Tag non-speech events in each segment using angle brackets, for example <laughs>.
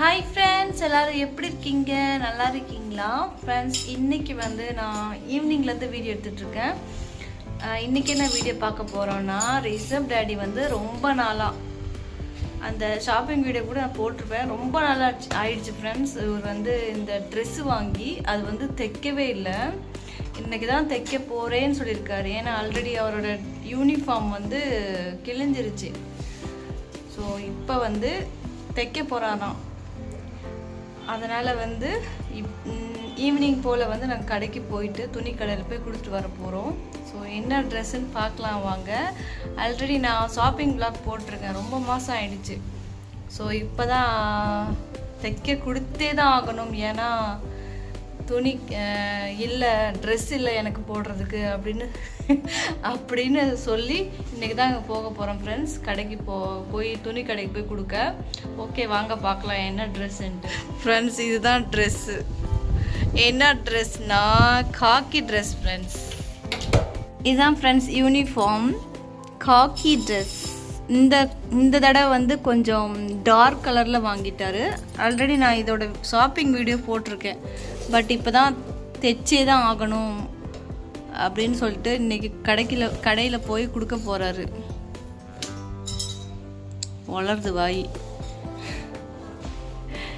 Hi friends எல்லோரும் எப்படி இருக்கீங்க? நல்லா இருக்கீங்களா? ஃப்ரெண்ட்ஸ் இன்றைக்கி வந்து நான் ஈவினிங்லேருந்து வீடியோ எடுத்துகிட்ருக்கேன் இன்றைக்கி என்ன வீடியோ பார்க்க போகிறோன்னா ரிசர்வ் டேடி வந்து ரொம்ப நாளாக அந்த ஷாப்பிங் வீடியோ கூட நான் போட்டிருப்பேன். ரொம்ப நாளாக ஆயிடுச்சு ஃப்ரெண்ட்ஸ் இவர் வந்து இந்த ட்ரெஸ்ஸு வாங்கி அது வந்து தைக்கவே இல்லை. இன்றைக்கி தான் தைக்க போகிறேன்னு சொல்லியிருக்காரு. ஏன்னா ஆல்ரெடி அவரோட யூனிஃபார்ம் வந்து கிழிஞ்சிருச்சு. ஸோ இப்போ வந்து தைக்க போகிறாராம் அதனால் வந்து இப் ஈவினிங் போல் வந்து நாங்கள் கடைக்கு போயிட்டு துணி கடையில் போய் கொடுத்துட்டு வர போகிறோம் ஸோ என்ன ட்ரெஸ்ஸுன்னு பார்க்கலாம் வாங்க. ஆல்ரெடி நான் ஷாப்பிங் பிளாக் போட்டிருக்கேன். ரொம்ப மாதம் ஆயிடுச்சு. ஸோ இப்போ தான் தைக்க கொடுத்தே தான் ஆகணும். ஏன்னா துணி இல்லை ட்ரெஸ் இல்லை எனக்கு போடுறதுக்கு அப்படின்னு அப்படின்னு சொல்லி இன்றைக்கி தான் அங்கே போக போகிறோம் ஃப்ரெண்ட்ஸ் கடைக்கு போ போய் துணி கடைக்கு போய் கொடுக்க. ஓகே வாங்க பார்க்கலாம். என்ன ட்ரெஸ்ஸுன்ட்டு ஃப்ரெண்ட்ஸ் இதுதான் ட்ரெஸ்ஸு என்ன ட்ரெஸ்னா காக்கி ட்ரெஸ் ஃப்ரெண்ட்ஸ் இதுதான் ஃப்ரெண்ட்ஸ் யூனிஃபார்ம் காக்கி ட்ரெஸ் இந்த இந்த தடவை வந்து கொஞ்சம் டார்க் கலரில் வாங்கிட்டாரு. ஆல்ரெடி நான் இதோட ஷாப்பிங் வீடியோ போட்டிருக்கேன். பட் இப்போ தான் தைச்சே தான் ஆகணும் அப்படின்னு சொல்லிட்டு இன்னைக்கு கடைக்கில கடையில் போய் கொடுக்க போகிறாரு வளருது வாய்.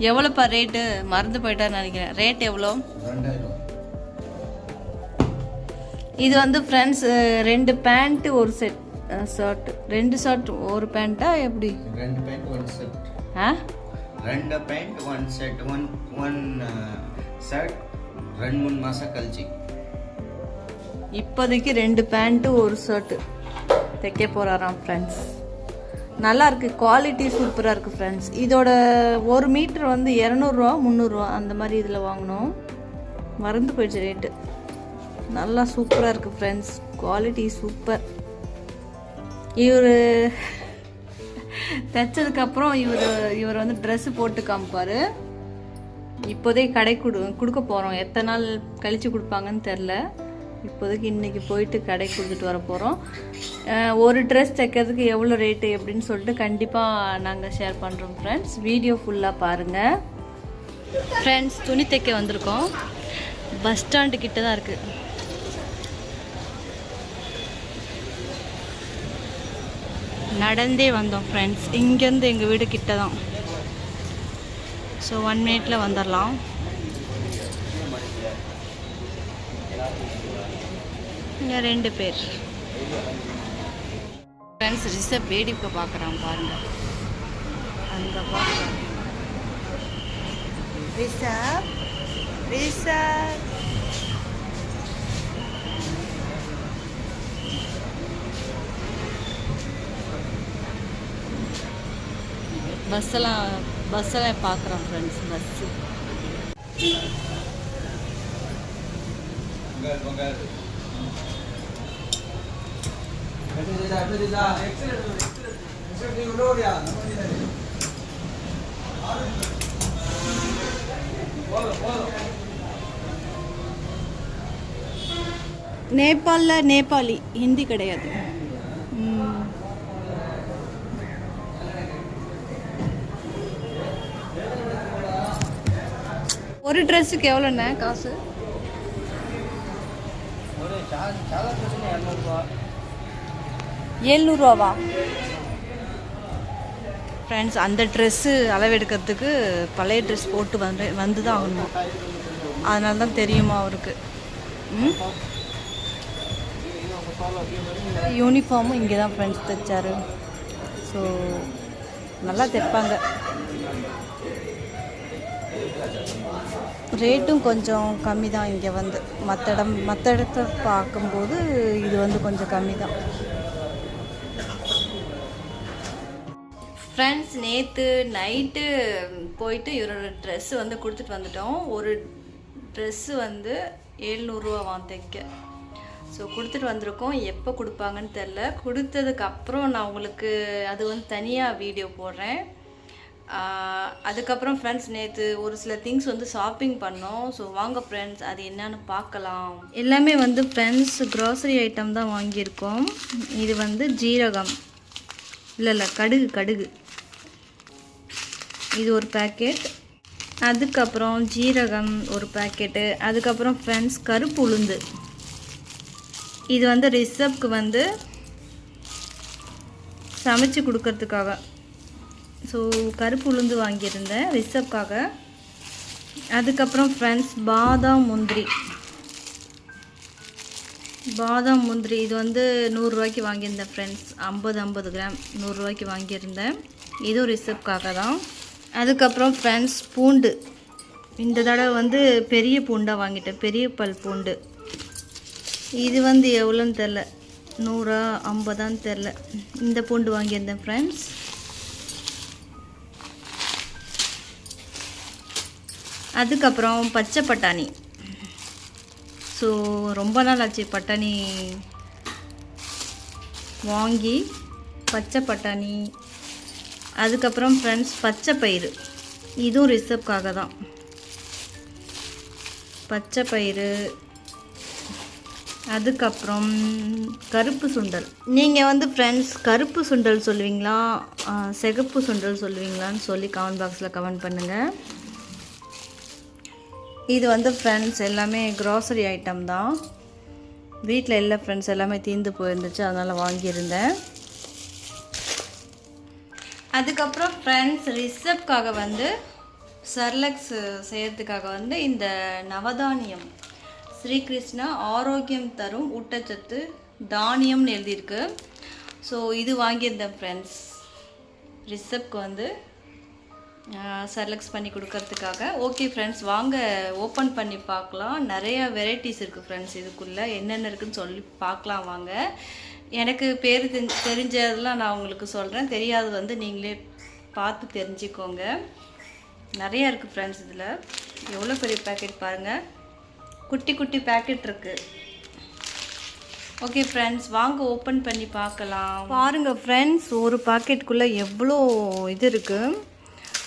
எவ்வளோப்பா ரேட்டு மறந்து போயிட்டான்னு நினைக்கிறேன். ரேட் எவ்வளோ? இது வந்து ஃப்ரெண்ட்ஸ் ரெண்டு பேண்ட்டு ஒரு செட் ஷர்ட் ரெண்டு ஷர்ட் ஒரு பேண்ட்டா எப்படி? ரெண்டு பேண்ட் ஒன் செட் ஆ? ரெண்டு pant one set one one shirt ரெண்டு மூணு மாதம் கழிச்சு. இப்போதைக்கு ரெண்டு பேண்ட்டு ஒரு ஷர்ட்டு தைக்க போகிறாராம் ஃப்ரெண்ட்ஸ் நல்லா இருக்குது குவாலிட்டி சூப்பராக இருக்குது ஃப்ரெண்ட்ஸ் இதோட ஒரு மீட்டர் வந்து இரநூறுவா முந்நூறுரூவா அந்த மாதிரி இதில் வாங்கினோம் மறந்து போயிடுச்சு ரேட்டு நல்லா சூப்பராக இருக்குது ஃப்ரெண்ட்ஸ் குவாலிட்டி சூப்பர் இவர் <laughs> தைச்சதுக்கப்புறம் இவர் இவர் வந்து ட்ரெஸ்ஸு போட்டு காமிப்பார். இப்போதைக்கு கடை கொடு கொடுக்க போகிறோம் எத்தனை நாள் கழித்து கொடுப்பாங்கன்னு தெரில. இப்போதைக்கு இன்றைக்கி போயிட்டு கடை கொடுத்துட்டு வர போகிறோம் ஒரு ட்ரெஸ் தைக்கிறதுக்கு எவ்வளோ ரேட்டு அப்படின்னு சொல்லிட்டு கண்டிப்பாக நாங்கள் ஷேர் பண்ணுறோம் ஃப்ரெண்ட்ஸ் வீடியோ ஃபுல்லாக பாருங்கள் ஃப்ரெண்ட்ஸ் துணி தைக்க வந்திருக்கோம். பஸ் ஸ்டாண்டு கிட்ட தான் இருக்குது நடந்தே வந்தோம் ஃப்ரெண்ட்ஸ் இங்கேருந்து எங்கள் வீடு கிட்ட தான். ஸோ ஒன் மினிட்ல வந்துடலாம் இங்கே ரெண்டு பேர். ஃப்ரெண்ட்ஸ் ரிசப் வேடிக்கை பார்க்குறான் பாருங்க. அங்கே பார்க்குறான் ரிசப் ரிசப் பஸ்ஸெல்லாம் பஸ்ஸில் பார்க்குறோம் ஃப்ரெண்ட்ஸ் பஸ்ஸு நேபாளில் நேபாளி ஹிந்தி கிடையாது. ஒரு ட்ரெஸ்ஸுக்கு எவ்வளோண்ணே காசு? ஏழ்நூறுவாவா ஃப்ரெண்ட்ஸ் அந்த ட்ரெஸ்ஸு அளவெடுக்கிறதுக்கு பழைய ட்ரெஸ் போட்டு வந்து வந்து தான் ஆகணும். அதனால தான் தெரியுமா அவருக்கு. ம்? யூனிஃபார்மும் இங்கே தான் ஃப்ரெண்ட்ஸ் தைச்சாரு. ஸோ நல்லா தைப்பாங்க. ரேட்டும் கொஞ்சம் கம்மி தான் இங்கே வந்து. மற்ற இடம் மற்ற இடத்த பார்க்கும்போது இது வந்து கொஞ்சம் கம்மி தான். ஃப்ரெண்ட்ஸ் நேற்று நைட்டு போயிட்டு இவரோட ட்ரெஸ்ஸு வந்து கொடுத்துட்டு வந்துட்டோம். ஒரு ட்ரெஸ்ஸு வந்து ஏழ்நூறுரூவா தைக்க. ஸோ கொடுத்துட்டு வந்திருக்கோம். எப்போ கொடுப்பாங்கன்னு தெரில கொடுத்ததுக்கப்புறம் நான் உங்களுக்கு அது வந்து தனியாக வீடியோ போடுறேன். அதுக்கப்புறம் ஃப்ரெண்ட்ஸ் நேற்று ஒரு சில திங்ஸ் வந்து ஷாப்பிங் பண்ணோம். ஸோ வாங்க ஃப்ரெண்ட்ஸ் அது என்னன்னு பார்க்கலாம். எல்லாமே வந்து ஃப்ரெண்ட்ஸ் க்ராசரி ஐட்டம் தான் வாங்கியிருக்கோம். இது வந்து ஜீரகம். இல்லை இல்லை கடுகு கடுகு. இது ஒரு பேக்கெட் அதுக்கப்புறம் ஜீரகம் ஒரு பேக்கெட்டு அதுக்கப்புறம் ஃப்ரெண்ட்ஸ் கருப்பு உளுந்து. இது வந்து ரிசப்க்கு வந்து சமைச்சு கொடுக்கறதுக்காக. ஸோ கருப்பு உளுந்து வாங்கியிருந்தேன் ரிசப்காக அதுக்கப்புறம் ஃப்ரெண்ட்ஸ் பாதாம் முந்திரி. பாதாம் முந்திரி இது வந்து நூறுரூவாய்க்கு வாங்கியிருந்தேன் ஃப்ரெண்ட்ஸ் ஐம்பது ஐம்பது கிராம் நூறுரூவாய்க்கு வாங்கியிருந்தேன். இதுவும் ரிசப்காக தான். அதுக்கப்புறம் ஃப்ரெண்ட்ஸ் பூண்டு. இந்த தடவை வந்து பெரிய பூண்டாக வாங்கிட்டேன் பெரிய பல் பூண்டு. இது வந்து எவ்வளோன்னு தெரில. நூறா ஐம்பதான்னு தெரில. இந்த பூண்டு வாங்கியிருந்தேன் ஃப்ரெண்ட்ஸ் அதுக்கப்புறம் பச்சை பட்டாணி. ஸோ ரொம்ப நாள் ஆச்சு பட்டாணி வாங்கி பச்சை பட்டாணி அதுக்கப்புறம் ஃப்ரெண்ட்ஸ் பச்சை பயிறு. இதுவும் ரிசப்காக தான். பச்சை பயிறு அதுக்கப்புறம் கருப்பு சுண்டல். நீங்கள் வந்து ஃப்ரெண்ட்ஸ் கருப்பு சுண்டல் சொல்லுவீங்களா? சிகப்பு சுண்டல் சொல்லுவீங்களான்னு சொல்லி கமெண்ட் பாக்ஸில் கமெண்ட் பண்ணுங்கள் இது வந்து ஃப்ரெண்ட்ஸ் எல்லாமே க்ராசரி ஐட்டம் தான். வீட்டில் எல்லா ஃப்ரெண்ட்ஸ் எல்லாமே தீர்ந்து போயிருந்துச்சு அதனால் வாங்கியிருந்தேன். அதுக்கப்புறம் ஃப்ரெண்ட்ஸ் ரிசப்காக வந்து சர்லக்ஸ் செய்கிறதுக்காக வந்து இந்த நவதானியம் ஸ்ரீகிருஷ்ணா ஆரோக்கியம் தரும் ஊட்டச்சத்து தானியம்னு எழுதியிருக்கு. ஸோ இது வாங்கியிருந்தேன் ஃப்ரெண்ட்ஸ் ரிசப்க்கு வந்து செலக்ட் பண்ணி கொடுக்கறதுக்காக. ஓகே ஃப்ரெண்ட்ஸ் வாங்க ஓப்பன் பண்ணி பார்க்கலாம். நிறைய வெரைட்டிஸ் இருக்குது ஃப்ரெண்ட்ஸ் இதுக்குள்ளே. என்னென்ன இருக்குன்னு சொல்லி பார்க்கலாம் வாங்க. எனக்கு பேர் தெரிஞ்சதெல்லாம் நான் உங்களுக்கு சொல்கிறேன் தெரியாது வந்து நீங்களே பார்த்து தெரிஞ்சுக்கோங்க. நிறையா இருக்குது ஃப்ரெண்ட்ஸ் இதில். எவ்வளோ பெரிய பேக்கெட் பாருங்கள் குட்டி குட்டி பேக்கெட் இருக்குது ஓகே ஃப்ரெண்ட்ஸ் வாங்க ஓப்பன் பண்ணி பார்க்கலாம். பாருங்கள் ஃப்ரெண்ட்ஸ் ஒரு பாக்கெட்டுக்குள்ளே எவ்வளோ இது இருக்குது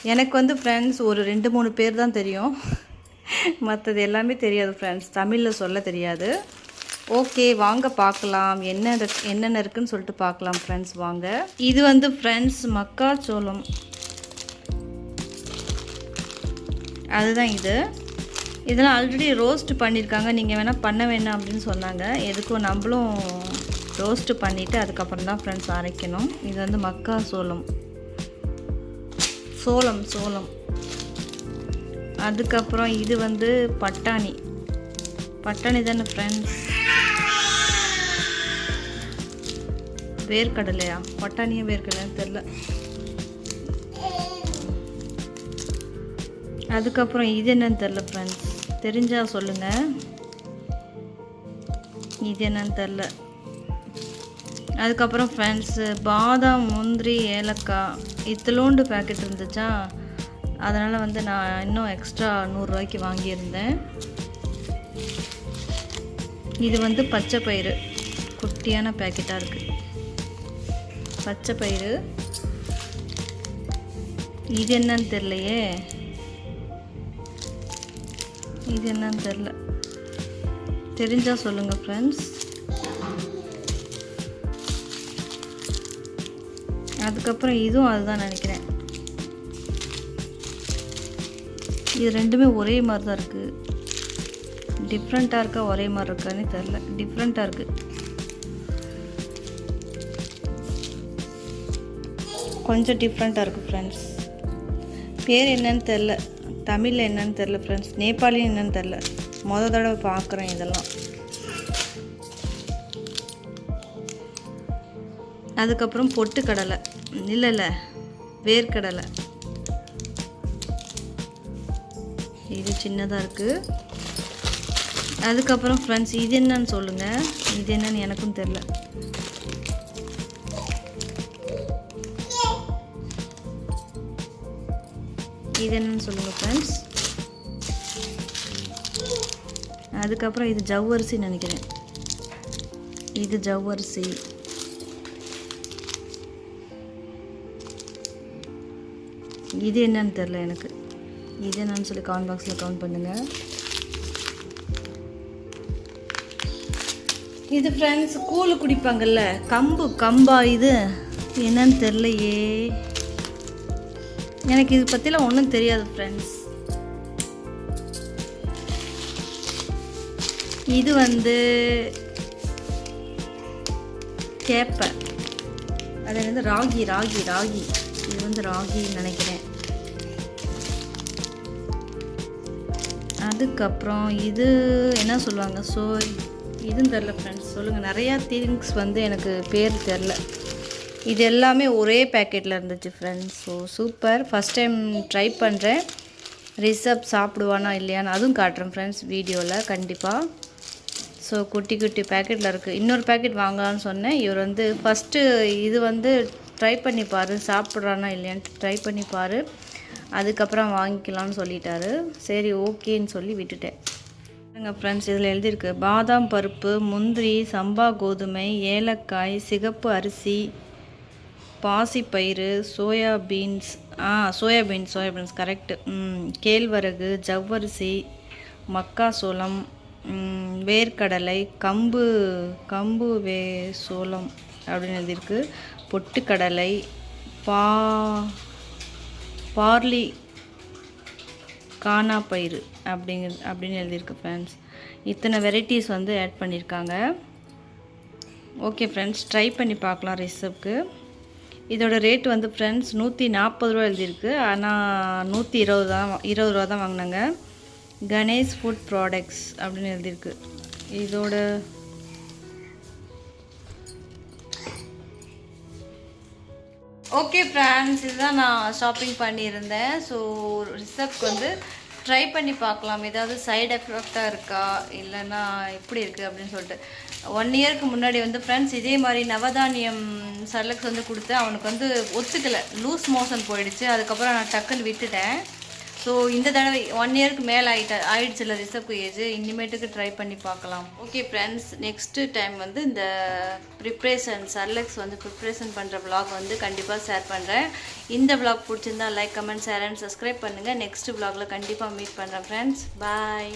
எனக்கு வந்து ஃப்ரெண்ட்ஸ் ஒரு ரெண்டு மூணு பேர் தான் தெரியும். மற்றது எல்லாமே தெரியாது ஃப்ரெண்ட்ஸ் தமிழில் சொல்ல தெரியாது. ஓகே வாங்க பார்க்கலாம். என்ன என்னென்ன இருக்குன்னு சொல்லிட்டு பார்க்கலாம் ஃப்ரெண்ட்ஸ் வாங்க. இது வந்து ஃப்ரெண்ட்ஸ் மக்காச்சோளம். அதுதான் இது. இதெல்லாம் ஆல்ரெடி ரோஸ்ட் பண்ணியிருக்காங்க நீங்கள் வேணால் பண்ண வேணாம் அப்படின்னு சொன்னாங்க. எதுக்கும் நம்மளும் ரோஸ்ட்டு பண்ணிவிட்டு அதுக்கப்புறம் தான் ஃப்ரெண்ட்ஸ் அரைக்கணும். இது வந்து மக்கா சோளம் சோளம் சோளம். அதுக்கப்புறம் இது வந்து பட்டாணி. பட்டாணி தானே ஃப்ரெண்ட்ஸ் வேர்க்கடலையா? பட்டாணியா வேர்க்கடலைன்னு தெரில அதுக்கப்புறம் இது என்னன்னு தெரில ஃப்ரெண்ட்ஸ் தெரிஞ்சால் சொல்லுங்கள் இது என்னன்னு தெரில அதுக்கப்புறம் ஃப்ரெண்ட்ஸு பாதாம் முந்திரி ஏலக்காய். இத்தலோண்டு பேக்கெட் இருந்துச்சா? அதனால் வந்து நான் இன்னும் எக்ஸ்ட்ரா நூறுரூவாய்க்கு வாங்கியிருந்தேன். இது வந்து பச்சை பயிறு. குட்டியான பேக்கெட்டாக இருக்குது பச்சை பயிறு. இது என்னன்னு தெரிலையே இது என்னன்னு தெரில தெரிஞ்சால் சொல்லுங்கள் ஃப்ரெண்ட்ஸ் அதுக்கப்புறம் இதுவும் அதுதான் நினைக்கிறேன். இது ரெண்டுமே ஒரே மாதிரி தான் இருக்குது டிஃப்ரெண்ட்டாக இருக்கா ஒரே மாதிரி இருக்கான்னு தெரில டிஃப்ரெண்ட்டாக இருக்குது கொஞ்சம் டிஃப்ரெண்ட்டாக இருக்குது ஃப்ரெண்ட்ஸ் பேர் என்னன்னு தெரில தமிழில் என்னன்னு தெரில ஃப்ரெண்ட்ஸ் நேபாளி என்னன்னு தெரில முத தடவை பார்க்குறேன் இதெல்லாம். அதுக்கப்புறம் பொட்டுக்கடலை. இல்லை இல்லை வேர்க்கடலை. இது சின்னதாக இருக்குது அதுக்கப்புறம் ஃப்ரெண்ட்ஸ் இது என்னன்னு சொல்லுங்கள் இது என்னன்னு எனக்கும் தெரில இது என்னன்னு சொல்லுங்கள் ஃப்ரெண்ட்ஸ் அதுக்கப்புறம் இது ஜவ்வரிசி நினைக்கிறேன். இது ஜவ்வரிசி. இது என்னன்னு தெரில எனக்கு. இது என்னன்னு சொல்லி கமெண்ட் பாக்ஸில் கமெண்ட் பண்ணுங்கள் இது ஃப்ரெண்ட்ஸ் கூழு குடிப்பாங்கல்ல கம்பு கம்பா இது? என்னன்னு தெரிலையே எனக்கு இது பற்றிலாம் ஒன்றும் தெரியாது ஃப்ரெண்ட்ஸ் இது வந்து கேப்பை. அது வந்து ராகி ராகி ராகி. வந்து ராகின்னு நினைக்கிறேன். அதுக்கப்புறம் இது என்ன சொல்லுவாங்க? ஸோ இதுவும் தெரில ஃப்ரெண்ட்ஸ் சொல்லுங்கள் நிறையா திங்ஸ் வந்து எனக்கு பேர் தெரில இது எல்லாமே ஒரே பேக்கெட்டில் இருந்துச்சு friends so super first time try பண்ணுறேன் ரிசப் சாப்பிடுவானா இல்லையான்னு அதுவும் காட்டுறேன் ஃப்ரெண்ட்ஸ் வீடியோவில் கண்டிப்பாக ஸோ குட்டி குட்டி பேக்கெட்டில் இருக்குது இன்னொரு பேக்கெட் வாங்கலாம்னு சொன்னேன். இவர் வந்து ஃபஸ்ட்டு இது வந்து ட்ரை பண்ணி பாரு சாப்பிட்றானா இல்லையான்ட்டு ட்ரை பண்ணி பாரு. அதுக்கப்புறம் வாங்கிக்கலாம்னு சொல்லிட்டாரு. சரி ஓகேன்னு சொல்லி விட்டுட்டேன். எங்கள் ஃப்ரெண்ட்ஸ் இதில் எழுதியிருக்கு பாதாம் பருப்பு முந்திரி சம்பா கோதுமை ஏலக்காய் சிகப்பு அரிசி பாசிப்பயிறு சோயா பீன்ஸ். ஆ soya beans soya beans correct கேழ்வரகு ஜவ்வரிசி மக்காசோளம் வேர்க்கடலை கம்பு கம்பு வே சோளம். அப்படின்னு எழுதியிருக்கு. பொட்டுக்கடலை பா பார்லி கானா பயிறு அப்படிங்க அப்படின்னு எழுதியிருக்கு ஃப்ரெண்ட்ஸ் இத்தனை வெரைட்டிஸ் வந்து ஆட் பண்ணியிருக்காங்க. ஓகே ஃப்ரெண்ட்ஸ் ட்ரை பண்ணி பார்க்கலாம் ரிசப்க்கு இதோட ரேட் வந்து ஃப்ரெண்ட்ஸ் நூற்றி நாற்பது ரூபா எழுதியிருக்கு. ஆனால் நூற்றி இருபது தான் இருபது ரூபா தான் வாங்கினாங்க. கணேஷ் ஃபுட் ப்ராடக்ட்ஸ் அப்படின்னு எழுதியிருக்கு. இதோட ஓகே ஃப்ரெண்ட்ஸ் இதுதான் நான் ஷாப்பிங் பண்ணியிருந்தேன். ஸோ ரிசப்க்கு வந்து ட்ரை பண்ணி பார்க்கலாம். ஏதாவது சைடு எஃபெக்டாக இருக்கா? இல்லைன்னா எப்படி இருக்குது அப்படின்னு சொல்லிட்டு. ஒன் இயருக்கு முன்னாடி வந்து ஃப்ரெண்ட்ஸ் இதே மாதிரி நவதானியம் சர்லக்ஸ் வந்து கொடுத்தேன். அவனுக்கு வந்து ஒத்துக்கலை. லூஸ் மோஷன் போயிடுச்சு. அதுக்கப்புறம் நான் டக்குன்னு விட்டுட்டேன். ஸோ இந்த தடவை ஒன் இயருக்கு மேலே ஆகிட்ட ஆயிடுச்சுல ரிசப்க்கு ஏஜ். இனிமேட்டுக்கு ட்ரை பண்ணி பார்க்கலாம். ஓகே ஃப்ரெண்ட்ஸ் நெக்ஸ்ட்டு டைம் வந்து இந்த ப்ரிப்ரேஷன் சர்லெக்ஸ் வந்து ப்ரிப்ரேஷன் பண்ணுற ப்ளாக் வந்து கண்டிப்பாக ஷேர் பண்ணுறேன் இந்த ப்ளாக் பிடிச்சிருந்தா like comment share and subscribe பண்ணுங்கள் நெக்ஸ்ட் vlogல கண்டிப்பாக மீட் பண்ணுறேன் ஃப்ரெண்ட்ஸ் பாய்